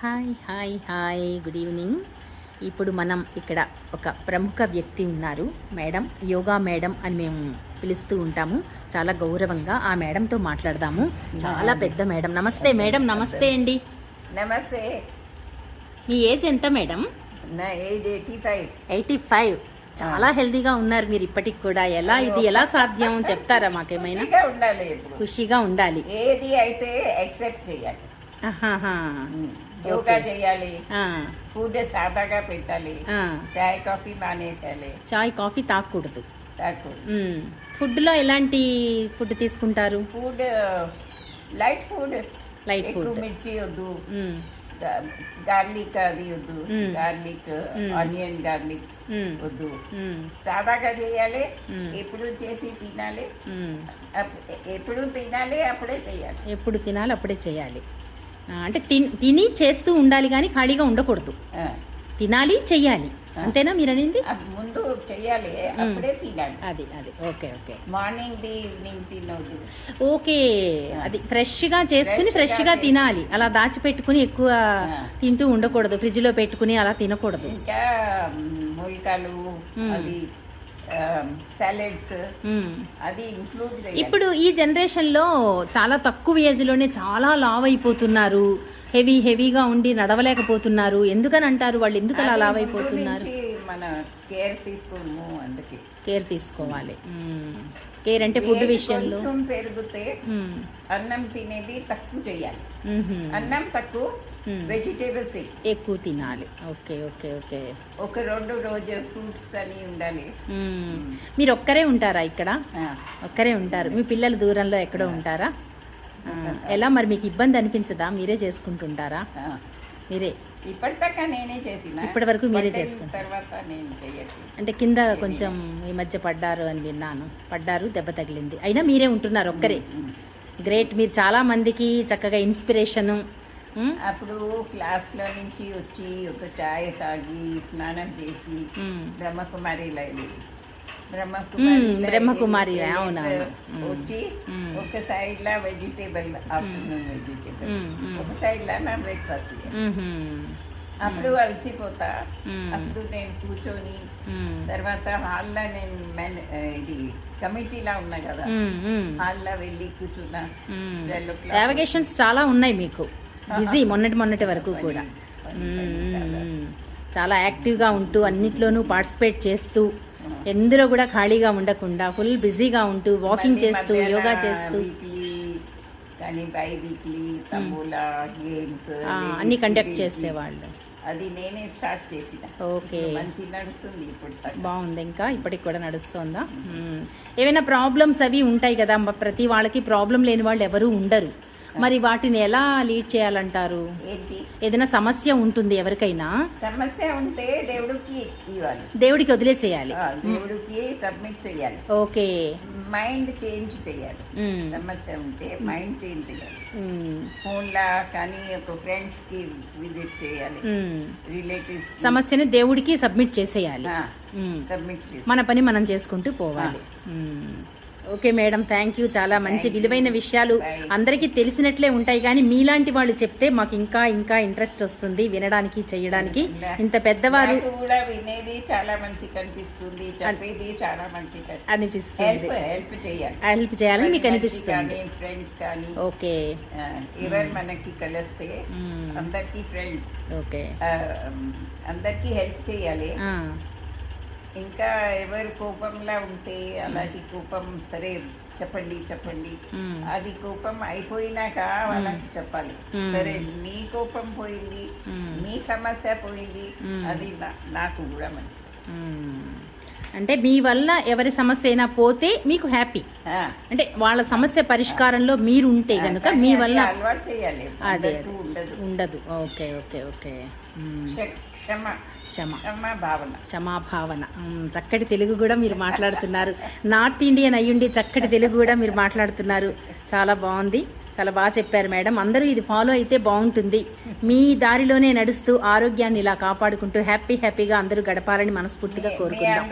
Hi hi hi good evening. ఇప్పుడు మనం ఇక్కడ ఒక ప్రముఖ వ్యక్తి ఉన్నారు మేడం యోగా మేడం అని మేము పిలుస్తూ ఉంటాము. చాలా గౌరవంగా ఆ మేడంతో మాట్లాడదాము. చాలా పెద్ద మేడం. నమస్తే మేడం నమస్తే. అండి. నమస్తే. మీ ఏజ్ ఎంత మేడం? నా age eighty five. Eighty five. చాలా హెల్దీగా ఉన్నారు మీరు ఇప్పటికి కూడా. ఎలా ఇది? ఎలా సాధ్యం? చెప్తారా మాకేమైనా? ఉండాలి ఖుషిగా ఉండాలి. ఏది అయితే యాక్సెప్ట్ చేయాలి. యోగా చేయాలి ఫుడ్ సాదాగా పెట్టాలి. చాయ్ కాఫీ మానేసేయాలి చాయ్ కాఫీ తాగకూడదు. ఫుడ్లో ఎలాంటి ఫుడ్ తీసుకుంటారు ఫుడ్ లైట్ ఫుడ్ ఎక్కువ food. మిర్చి వద్దు. గార్లిక్ అది వద్దు. గార్లిక్. Onion garlic. వద్దు. సాదాగా చేయాలి. ఎప్పుడు చేసి తినాలి ఎప్పుడు తినాలి అప్పుడే చేయాలి ఎప్పుడు తినాలి అప్పుడే చేయాలి అంటే తిన్- తిని చేస్తూ ఉండాలి కానీ ఖాళీగా ఉండకూడదు. తినాలి చెయ్యాలి. అంతేనా మీరు అనేది? ముందు చెయ్యాలి అప్పుడే తినాలి. అది అది. Okay okay. Morning evening okay. అది ఫ్రెష్గా చేసుకుని ఫ్రెష్గా తినాలి. అలా దాచిపెట్టుకుని ఎక్కువ. తింటూ ఉండకూడదు. ఫ్రిడ్జ్లో పెట్టుకుని అలా తినకూడదు. ఇంకా మ్, మూలికలు. అది సాలెడ్స్ మ్మ్. అది ఇంక్లూడ్ ఇప్పుడు ఈ జనరేషన్లో చాలా తక్కువ ఏజ్లోనే చాలా లావ్ అయిపోతున్నారు హెవీ హెవీగా ఉండి నడవలేకపోతున్నారు ఎందుకని అంటారు వాళ్ళు ఎందుకు అలా లావ్ అయిపోతున్నారు మన కేర్ తీసుకోము అందుకే కేర్ తీసుకోవాలి. కేర్ అంటే ఫుడ్ విషయంలో పెరిగితే. అన్నం తినేది తక్కువ చేయాలి. అన్నం తక్కువ. వెజిటేబుల్స్ ఎక్కువ తినాలి. Okay okay okay. ఒక రెండు రోజు ఫ్రూట్స్ అని ఉండాలి. మ్మ్. మీరు ఒక్కరే ఉంటారా ఇక్కడ. ఒక్కరే ఉంటారు. మీ పిల్లలు దూరంలో ఎక్కడో ఉంటారా? ఎలా మరి మీకు ఇబ్బంది అనిపించదా? మీరే చేసుకుంటుంటారా. మీరే. ఇప్పటిదాకా నేనే చేసిన. ఇప్పటి వరకు మీరే చేసుకుంటారు. తర్వాత నేను చేయట్లేదు. అంటే కింద కొంచెం ఈ మధ్య పడ్డారు అని విన్నాను. పడ్డారు దెబ్బ తగిలింది. అయినా మీరే ఉంటున్నారు ఒక్కరే. గ్రేట్ మీరు చాలా మందికి చక్కగా ఇన్స్పిరేషను అప్పుడు క్లాస్లో నుంచి వచ్చి ఒక చాయ్ తాగి స్నానం చేసి మ్. బ్రహ్మకుమారి బ్రహ్మకుమారి, అవును, అవును. మ్. వచ్చి. ఒక సైడ్ లా వెజిటేబుల్ ఆఫ్టర్నూన్ వెజిటేబుల్. ఒక సైడ్ లా నా బ్రేక్ఫాస్ట్. అప్పుడు అలసిపోతా. అప్పుడు నేను కూర్చొని తర్వాత హాల్లో నేను మెన్ ఇది కమిటీలా ఉన్నా కదా హాల్లో వెళ్ళి కూర్చున్నా. నావిగేషన్స్ చాలా ఉన్నాయి మీకు బిజీ మొన్నటి మొన్నటి వరకు కూడా. చాలా. యాక్టివ్గా ఉంటూ అన్నిట్లోనూ పార్టిసిపేట్ చేస్తూ ఎందులో కూడా ఖాళీగా ఉండకుండా ఫుల్ బిజీగా ఉంటూ వాకింగ్ చేస్తూ యోగా చేస్తూ. అన్ని కండక్ట్ చేసేవాళ్ళు. అది నేనే స్టార్ట్ చేసిన. ఓకే. మంచి నడుస్తుంది ఇప్పుడు. బాగుంది ఇంకా ఇప్పటికి కూడా నడుస్తుందా. ఏమైనా ప్రాబ్లమ్స్ అవి ఉంటాయి కదా ప్రతి వాళ్ళకి ప్రాబ్లం లేని వాళ్ళు ఎవరు ఉండరు. మరి వాటిని ఎలా లీడ్ చేయాలంటారు? ఏంటి? ఏదైనా సమస్య ఉంటుంది ఎవరికైనా? సమస్య ఉంటే దేవుడికి ఇవ్వాలి. దేవుడికి వదిలేసేయాలి. దేవుడికి సబ్మిట్ చేయాలి. ఓకే. మైండ్ చేంజ్ చేయాలి. సమస్య ఉంటే మైండ్ చేంజ్ చేయాలి. ఫోన్లా కానీ ఒక ఫ్రెండ్స్కి విజిట్ చేయాలి. రిలేటివ్స్ సమస్యని దేవుడికి సబ్మిట్ చేసేయాలి. సబ్మిట్ మన పని మనం చేసుకుంటూ పోవాలి. ఓకే మేడం థ్యాంక్ యూ చాలా మంచి. విలువైన విషయాలు. అందరికీ తెలిసినట్లే ఉంటాయి కానీ మీలాంటి వాళ్ళు చెప్తే మాకు ఇంకా ఇంకా ఇంట్రెస్ట్ వస్తుంది వినడానికి చేయడానికి. ఇంత పెద్దవారు కూడా వినేది చాలా మంచి కనిపిస్తుంది చెప్పేది చాలా మంచి అనిపిస్తుంది. హెల్ప్ చేయాలి. హెల్ప్ చేయాలని మీకు అనిపిస్తుంది. ఫ్రెండ్స్ కానీ ఓకే. ఎవరు మనకి కలిస్తే మ్మ్. అందరికి ఫ్రెండ్స్ ఓకే. అందరికి హెల్ప్ చేయాలి. ఇంకా ఎవరు కోపంలా ఉంటే అలాంటి కోపం సరే చెప్పండి చెప్పండి. అది కోపం అయిపోయినాక వాళ్ళకి చెప్పాలి. సరే మీ కోపం పోయింది. మీ సమస్య పోయింది. అది నాకు కూడా మంచిది. అంటే మీ వల్ల ఎవరి సమస్య అయినా పోతే మీకు హ్యాపీ. అంటే వాళ్ళ సమస్య పరిష్కారంలో మీరు ఉంటే కనుక కానీ మీ వల్ల అదే ఉండదు. ఉండదు. Okay okay okay. క్షమాభావన. చక్కటి తెలుగు కూడా మీరు మాట్లాడుతున్నారు. నార్త్ ఇండియన్ అయ్యుండి చక్కటి తెలుగు కూడా మీరు మాట్లాడుతున్నారు. చాలా బాగుంది. చాలా బాగా చెప్పారు మేడం. అందరూ ఇది ఫాలో అయితే బాగుంటుంది. మీ దారిలోనే నడుస్తూ ఆరోగ్యాన్ని ఇలా కాపాడుకుంటూ హ్యాపీ హ్యాపీగా అందరూ గడపాలని మనస్ఫూర్తిగా మీ కోరుకుందాం.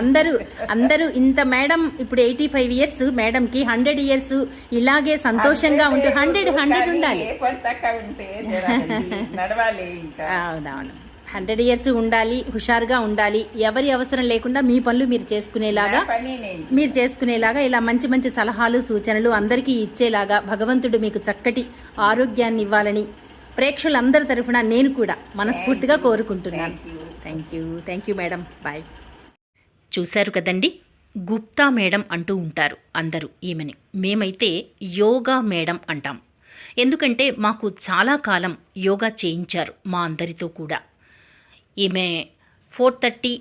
అందరూ అందరూ ఇంత మేడం ఇప్పుడు ఎయిటీ ఫైవ్ ఇయర్స్ మేడం కి హండ్రెడ్ ఇయర్స్ ఇలాగే సంతోషంగా ఉంటూ హండ్రెడ్ హండ్రెడ్ ఉండాలి. అవునవును. హండ్రెడ్ ఇయర్స్ ఉండాలి హుషారుగా ఉండాలి ఎవరి అవసరం లేకుండా మీ పనులు మీరు చేసుకునేలాగా మీరు చేసుకునేలాగా ఇలా మంచి మంచి సలహాలు సూచనలు అందరికీ ఇచ్చేలాగా భగవంతుడు మీకు చక్కటి ఆరోగ్యాన్ని ఇవ్వాలని ప్రేక్షకులందరి తరఫున నేను కూడా మనస్ఫూర్తిగా కోరుకుంటున్నాను. Thank you. Thank you thank you madam bye చూశారు కదండి? గుప్తా మేడం అంటూ ఉంటారు అందరూ ఈమెని. మేమైతే యోగా మేడం అంటాం. ఎందుకంటే మాకు చాలా కాలం యోగా చేయించారు మా అందరితో కూడా. ఈమె ఫోర్ థర్టీ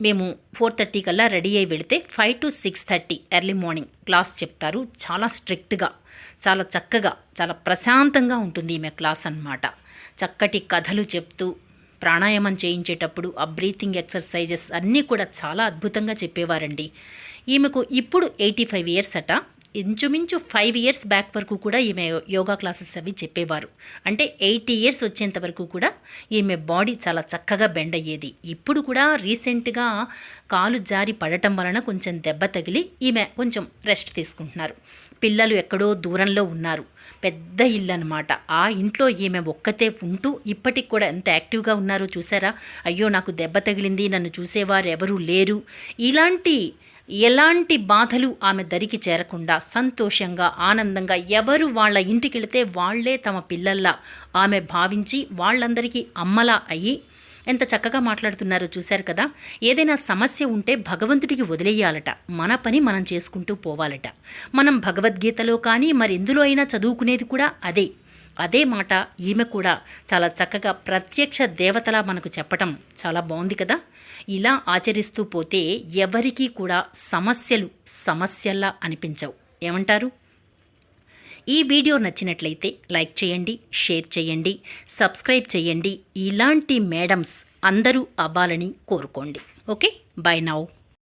మేము ఫోర్ థర్టీ కల్లా రెడీ అయి వెళితే five to six thirty early morning class చెప్తారు. చాలా స్ట్రిక్ట్గా చాలా చక్కగా చాలా ప్రశాంతంగా ఉంటుంది ఈమె క్లాస్ అన్నమాట. చక్కటి కథలు చెప్తూ ప్రాణాయామం చేయించేటప్పుడు ఆ బ్రీతింగ్ ఎక్సర్సైజెస్ అన్నీ కూడా చాలా అద్భుతంగా చెప్పేవారండి. ఈమెకు ఇప్పుడు ఎయిటీ ఫైవ్ ఇయర్స్ అట. ఇంచుమించు ఫైవ్ ఇయర్స్ బ్యాక్ వరకు కూడా ఈమె యోగా క్లాసెస్ అవి చెప్పేవారు. అంటే ఎయిటీ ఇయర్స్ వచ్చేంత వరకు కూడా ఈమె బాడీ చాలా చక్కగా బెండ్ అయ్యేది. ఇప్పుడు కూడా రీసెంట్గా కాలు జారి పడటం వలన కొంచెం దెబ్బ తగిలి ఈమె కొంచెం రెస్ట్ తీసుకుంటున్నారు. పిల్లలు ఎక్కడో దూరంలో ఉన్నారు. పెద్ద ఇల్లు అనమాట ఆ ఇంట్లో ఈమె ఒక్కతే ఉంటూ ఇప్పటికి కూడా ఎంత యాక్టివ్గా ఉన్నారో చూసారా? అయ్యో నాకు దెబ్బ తగిలింది నన్ను చూసేవారు ఎవరూ లేరు. ఇలాంటి ఎలాంటి బాధలు ఆమె దరికి చేరకుండా సంతోషంగా ఆనందంగా ఎవరు వాళ్ళ ఇంటికి వెళితే వాళ్ళే తమ పిల్లల్లా ఆమె భావించి వాళ్ళందరికీ అమ్మలా అయ్యి ఎంత చక్కగా మాట్లాడుతున్నారో చూశారు కదా. ఏదైనా సమస్య ఉంటే భగవంతుడికి వదిలేయాలట. మన పని మనం చేసుకుంటూ పోవాలట. మనం భగవద్గీతలో కానీ మరెందులో అయినా చదువుకునేది కూడా అదే. అదే మాట ఈమె కూడా చాలా చక్కగా ప్రత్యక్ష దేవతలా మనకు చెప్పటం చాలా బాగుంది కదా. ఇలా ఆచరిస్తూ పోతే ఎవరికీ కూడా సమస్యలు సమస్యల్లా అనిపించవు. ఏమంటారు? ఈ వీడియో నచ్చినట్లయితే లైక్ చేయండి షేర్ చేయండి సబ్స్క్రైబ్ చేయండి. ఇలాంటి మేడమ్స్ అందరూ అవ్వాలని కోరుకోండి. ఓకే? Bye now.